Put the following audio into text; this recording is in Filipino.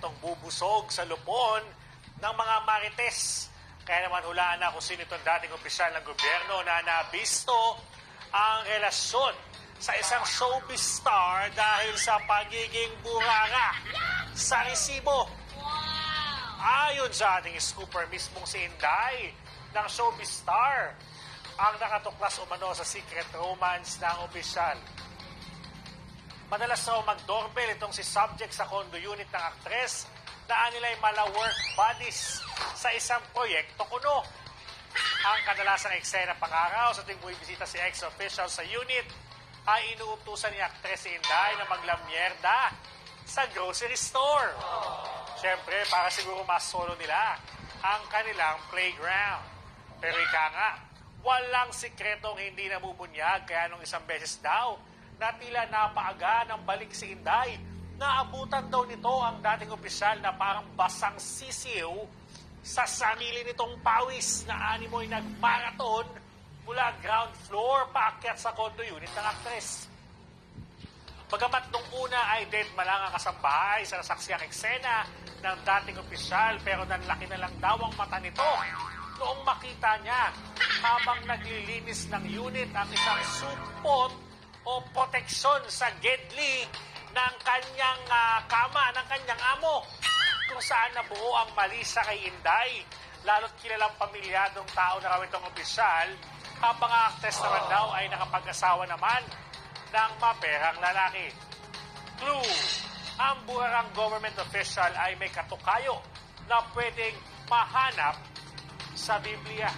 intentong bubusog sa lupon ng mga marites. Kaya naman hulaan na kung sino itong dating opisyal ng gobyerno na nabisto ang relasyon sa isang showbiz star dahil sa pagiging burara sa resibo. Ayon sa ating scooper mismong si Inday ng showbiz star ang nakatuklas umano sa secret romance ng opisyal. Madalas raw mag-doorbell itong si subject sa condo unit ng aktres na nila'y mala work buddies sa isang proyekto kuno. Ang kadalasang eksena pang araw sa tuwing bumisita si ex-official sa unit ay inuutusan ni aktres si Inday na maglamyerda sa grocery store. Siyempre, para siguro mas solo nila ang kanilang playground. Pero ika nga, walang sikretong hindi nabubunyag kaya nung isang beses daw na tila napaaga ng balik si Inday, naabutan daw nito ang dating opisyal na parang basang sisiw sa sarili nitong pawis na animoy nagmaraton mula ground floor paakyat sa condo unit ng aktres. Bagamat nung una ay dead malang ang kasambahay sa nasaksiang eksena ng dating opisyal pero nanlaki na lang daw ang mata nito noong makita niya habang naglilinis ng unit ang isang supot o proteksyon sa gedli ng kanyang ah, kama, ng kanyang amo kung saan nabuo ang mali sa kay Inday. Lalo't kilalang pamilyadong tao na raw itong opisyal ang actress naman daw ay nakapag-asawa naman ng maperang lalaki. Clue, ang burarang government official ay may katukayo na pwedeng mahanap sa Biblia.